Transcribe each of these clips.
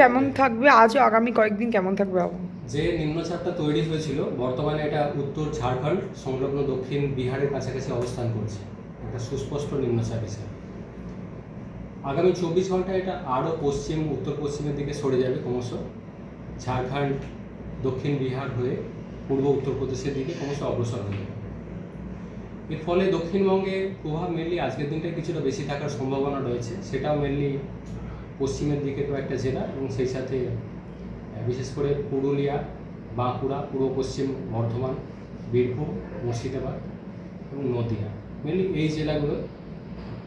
কেমন থাকবে? আজও আগামী কয়েকদিন কেমন থাকবে যে নিম্নচাপটা তৈরি হয়েছিল, বর্তমানে এটা উত্তর ঝাড়খণ্ড, সংলগ্ন দক্ষিণ বিহারের কাছাকাছি অবস্থান করছে। একটা সুস্পষ্ট নিম্নচাপ হিসেবে আগামী চব্বিশ ঘন্টায় এটা আরও পশ্চিম, উত্তর পশ্চিমের দিকে সরে যাবে ক্রমশ। ঝাড়খণ্ড, দক্ষিণ বিহার হয়ে পূর্ব উত্তরপ্রদেশের দিকে ক্রমশ অগ্রসর হয়ে যাবে এর ফলে দক্ষিণবঙ্গে প্রভাব মেনলি আজকের দিনটায় কিছুটা বেশি থাকার সম্ভাবনা রয়েছে। সেটাও মেনলি পশ্চিমের দিকে কয়েকটা জেলা এবং সেই সাথে বিশেষ করে পুরুলিয়া বাঁকুড়া পূর্ব পশ্চিম বর্ধমান বীরভূম মুর্শিদাবাদ এবং নদিয়া। মেনলি এই জেলাগুলো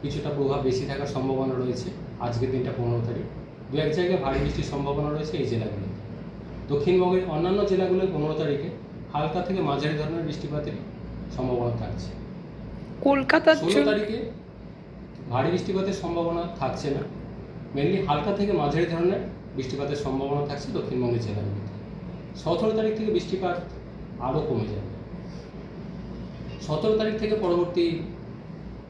কিছুটা প্রভাব বেশি থাকার সম্ভাবনা রয়েছে আজকের দিনটা পনেরো তারিখ। দু এক জায়গায় ভারী বৃষ্টির সম্ভাবনা রয়েছে এই জেলাগুলোতে। দক্ষিণবঙ্গের অন্যান্য জেলাগুলোয় পনেরো তারিখে হালকা থেকে মাঝারি ধরনের বৃষ্টিপাতের সম্ভাবনা থাকছে। কলকাতার ষোলো তারিখে ভারী বৃষ্টিপাতের সম্ভাবনা থাকছে না। মেনলি হালকা থেকে মাঝারি ধরনের বৃষ্টিপাতের সম্ভাবনা থাকছে দক্ষিণবঙ্গের জেলাগুলিতে সতেরো তারিখ থেকে বৃষ্টিপাত আরও কমে যাবে। সতেরো তারিখ থেকে পরবর্তী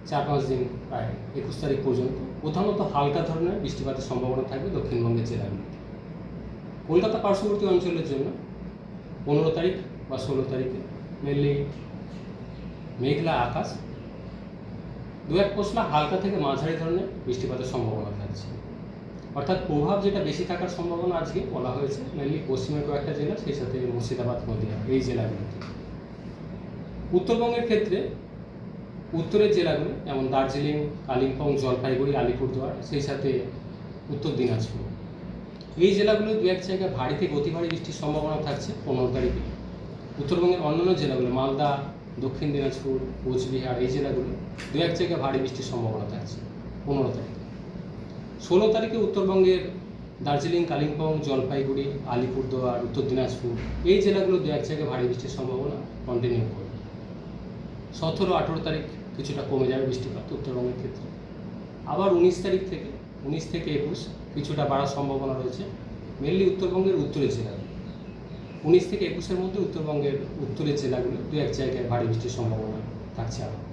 চার পাঁচ দিন প্রায় একুশ তারিখ পর্যন্ত প্রধানত হালকা ধরনের বৃষ্টিপাতের সম্ভাবনা থাকবে দক্ষিণবঙ্গের জেলাগুলিতে কলকাতা পার্শ্ববর্তী অঞ্চলের জন্য পনেরো তারিখ বা ষোলো তারিখে মেনলি মেঘলা আকাশ। দু এক পশলা হালকা থেকে মাঝারি ধরনের বৃষ্টিপাতের সম্ভাবনা থাকছে। অর্থাৎ প্রভাব যেটা বেশি থাকার সম্ভাবনা আজকে বলা হয়েছে মেনলি পশ্চিমের কয়েকটা জেলা, সেই সাথে মুর্শিদাবাদ নদীয়া এই জেলাগুলিতে। উত্তরবঙ্গের ক্ষেত্রে উত্তরের জেলাগুলি যেমন দার্জিলিং, কালিম্পং, জলপাইগুড়ি, আলিপুরদুয়ার, সেই সাথে উত্তর দিনাজপুর। এই জেলাগুলো দু এক জায়গায় ভারী থেকে অতি ভারী বৃষ্টির সম্ভাবনা থাকছে পনেরো তারিখে। উত্তরবঙ্গের অন্যান্য জেলাগুলো, মালদা, দক্ষিণ দিনাজপুর, কোচবিহার, এই জেলাগুলো দু এক জায়গায় ভারী বৃষ্টির সম্ভাবনা থাকছে পনেরো তারিখে। ষোলো তারিখে উত্তরবঙ্গের দার্জিলিং, কালিম্পং, জলপাইগুড়ি, আলিপুরদুয়ার, উত্তর দিনাজপুর, এই জেলাগুলো দু এক জায়গায় ভারী বৃষ্টির সম্ভাবনা কন্টিনিউ করবে। সতেরো, আঠেরো তারিখ কিছুটা কমে যাবে বৃষ্টিপাত উত্তরবঙ্গের ক্ষেত্রে। আবার উনিশ তারিখ থেকে, উনিশ থেকে একুশ কিছুটা বাড়ার সম্ভাবনা রয়েছে মেনলি উত্তরবঙ্গের উত্তরের জেলাগুলো। উনিশ থেকে একুশের মধ্যে উত্তরবঙ্গের উত্তরের জেলাগুলো দু এক জায়গায় ভারী বৃষ্টির সম্ভাবনা থাকছে আবার